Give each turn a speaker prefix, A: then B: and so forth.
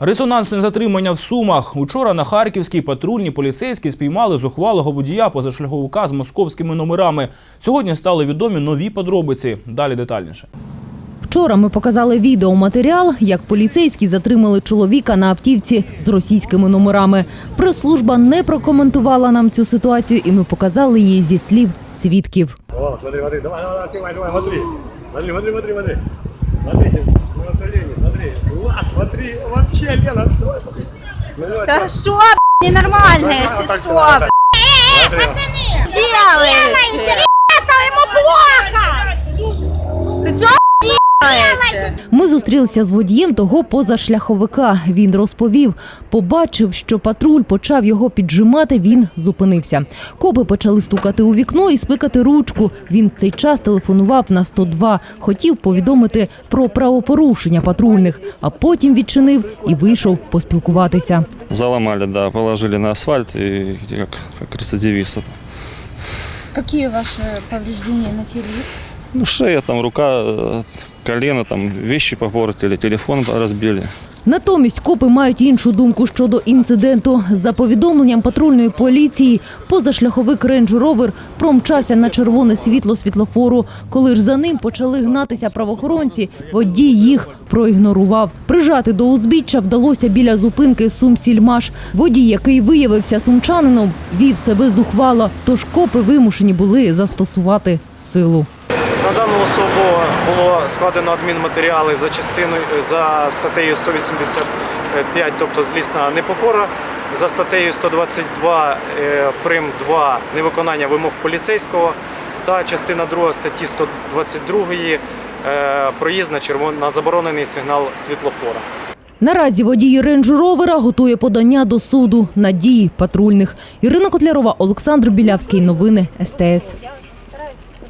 A: Резонансне затримання в Сумах. Учора на Харківській патрульні поліцейські спіймали зухвалого водія позашляховика з московськими номерами. Сьогодні стали відомі нові подробиці. Далі детальніше.
B: Вчора ми показали відеоматеріал, як поліцейські затримали чоловіка на автівці з російськими номерами. Прес-служба не прокоментувала нам цю ситуацію, і ми показали її зі слів свідків.
C: О, смотри, смотри, давай, давай, снимай, давай, смотри. Смотри, смотри, смотри, смотри. Смотри, на колени, смотри. Класс, смотри, вообще, Лена, давай, смотри. Смотри, вот
D: Та що, б***ь, ненормальне, чи що, б***ь,
C: Смотри.
B: Ми зустрілися з водієм того позашляховика. Він розповів, побачив, що патруль почав його піджимати. Він зупинився. Копи почали стукати у вікно і спикати ручку. Він в цей час телефонував на 102, хотів повідомити про правопорушення патрульних, а потім відчинив і вийшов поспілкуватися.
E: Заломали, да, положили на асфальт и как, как рецидивист. это.
F: Какие ваши повреждения на теле?
E: Ну, шея, там рука, э, колено, там вещи попортили, телефон разбили.
B: Натомість копи мають іншу думку щодо інциденту. За повідомленням патрульної поліції, позашляховик Range Rover промчався на червоне світло світлофору. Коли ж за ним почали гнатися правоохоронці, водій їх проігнорував. Прижати до узбіччя вдалося біля зупинки Сумсільмаш. Водій, який виявився сумчанином, вів себе зухвало, тож копи вимушені були застосувати силу.
G: Дану особу було складено адмінматеріали за частиною за статтею 185, тобто злісна непокора, за статтею 122 е, прим 2 невиконання вимог поліцейського та частина 2 статті 122 е, проїзд на червон на заборонений сигнал світлофора.
B: Наразі водій рейндж ровера готує подання до суду на дії патрульних. Ірина Котлярова, Олександр Білявський. Новини СТС.